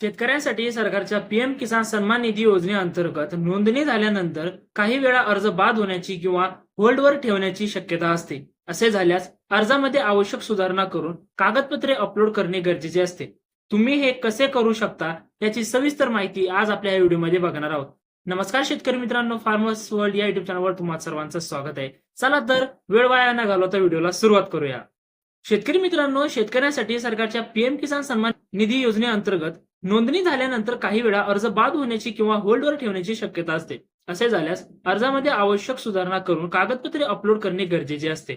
शेतकऱ्यांसाठी सरकारच्या पीएम किसान सन्मान निधी योजनेअंतर्गत नोंदणी झाल्यानंतर काही वेळा अर्ज बाद होण्याची किंवा होल्डवर ठेवण्याची शक्यता असते. असे झाल्यास अर्जामध्ये आवश्यक सुधारणा करून कागदपत्रे अपलोड करणे गरजेचे असते. तुम्ही हे कसे करू शकता याची सविस्तर माहिती आज आपल्या या व्हिडिओमध्ये बघणार आहोत. नमस्कार शेतकरी मित्रांनो फार्मर्स वर्ल्ड या युट्यूब चॅनलवर तुम्हाला सर्वांचं स्वागत आहे. चला तर वेळ वाया न घालवता व्हिडिओला सुरुवात करूया. शेतकरी मित्रांनो शेतकऱ्यांसाठी सरकारच्या पीएम किसान सन्मान निधी योजनेअंतर्गत नोंदणी झाल्यानंतर काही वेळा अर्ज बाद होण्याची किंवा होल्डवर ठेवण्याची शक्यता असते. असे झाल्यास अर्जामध्ये आवश्यक सुधारणा करून कागदपत्रे अपलोड करणे गरजेचे असते.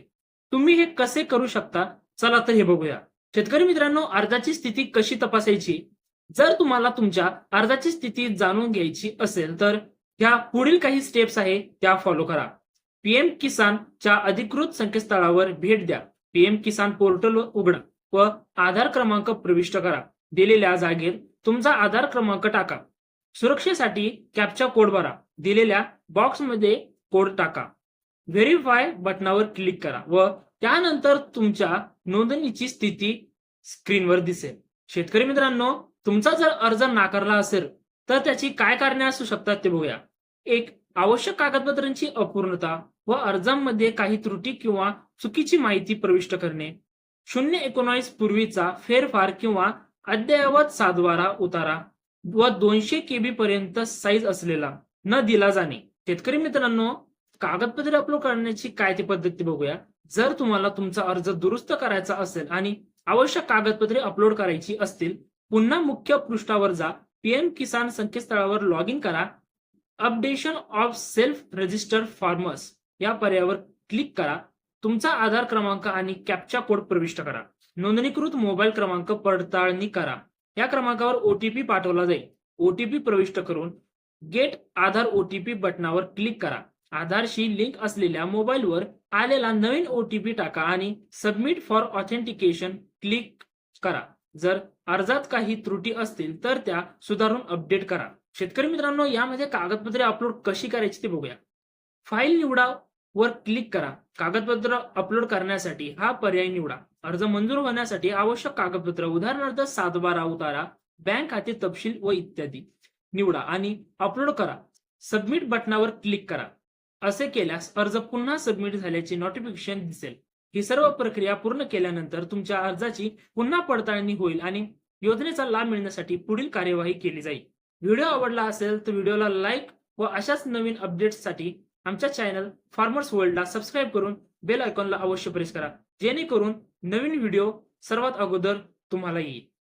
तुम्ही हे कसे करू शकता? चला तर हे बघूया. शेतकरी मित्रांनो अर्जाची स्थिती कशी तपासायची? जर तुम्हाला तुमच्या अर्जाची स्थिती जाणून घ्यायची असेल तर ह्या पुढील काही स्टेप्स आहे त्या फॉलो करा. पीएम किसान च्या अधिकृत संकेतस्थळावर भेट द्या. पीएम किसान पोर्टल उघडा व आधार क्रमांक प्रविष्ट करा. दिलेल्या जागेत तुमचा आधार क्रमांक टाका. सुरक्षेसाठी कॅपचा कोड भरा. दिलेल्या बॉक्समध्ये कोड टाका. व्हेरीफाय बटनावर क्लिक करा व त्यानंतर तुमच्या नोंदणीची स्थिती स्क्रीनवर दिसेल. शेतकरी मित्रांनो तुमचा जर अर्ज नाकारला असेल तर त्याची काय कारणे असू शकतात ते बघूया. एक आवश्यक कागदपत्रांची अपूर्णता व अर्जांमध्ये काही त्रुटी किंवा चुकीची माहिती प्रविष्ट करणे. शून्य एकोणावीस पूर्वीचा फेरफार किंवा अद्ययावत सातबारा उतारा व दोनशे केबी पर्यंत साईज असलेला न दिला जाणे. शेतकरी मित्रांनो कागदपत्रे अपलोड करण्याची काय ती पद्धती बघूया. जर तुम्हाला तुमचा अर्ज दुरुस्त करायचा असेल आणि आवश्यक कागदपत्रे अपलोड करायची असतील पुन्हा मुख्य पृष्ठावर जा. पीएम किसान संकेतस्थळावर लॉग इन करा. Updation of self registered farmers या पर्यायावर क्लिक करा. तुमचा आधार क्रमांक आणि कॅपचा कोड प्रविष्ट करा. नोंदणीकृत मोबाईल क्रमांक पडताळणी करा. या क्रमांकावर ओटीपी पाठवला जाईल. ओटीपी प्रविष्ट करून गेट आधार ओटीपी बटनावर क्लिक करा. आधारशी लिंक असलेल्या मोबाईलवर आलेला नवीन ओटीपी टाका आणि सबमिट फॉर ऑथेंटिकेशन क्लिक करा. जर अर्जात काही त्रुटी असतील तर त्या सुधारून अपडेट करा. शेतकरी मित्रांनो यामध्ये कागदपत्रे अपलोड कशी करायची ते बघूया. फाईल निवडा वर क्लिक करा. कागदपत्र अपलोड करण्यासाठी हा पर्याय निवडा. अर्ज मंजूर होण्यासाठी आवश्यक कागदपत्र उदाहरणार्थ सातबारा उतारा बँक खाते तपशील व इत्यादी निवडा आणि अपलोड करा. सबमिट बटनावर क्लिक करा. असे केल्यास अर्ज पुन्हा सबमिट झाल्याचे नोटिफिकेशन दिसेल. ही सर्व प्रक्रिया पूर्ण केल्यानंतर तुमच्या अर्जाची पुन्हा पडताळणी होईल आणि योजनेचा लाभ मिळण्यासाठी पुढील कार्यवाही केली जाईल. व्हिडिओ आवडला असेल तर व्हिडिओला लाईक व अशाच नवीन अपडेट्ससाठी आमच्या चॅनल फार्मर्स वर्ल्डला सबस्क्राईब करून बेल आयकॉनला अवश्य प्रेस करा. जेणेकरून नवीन व्हिडिओ सर्वात अगोदर तुम्हाला येईल.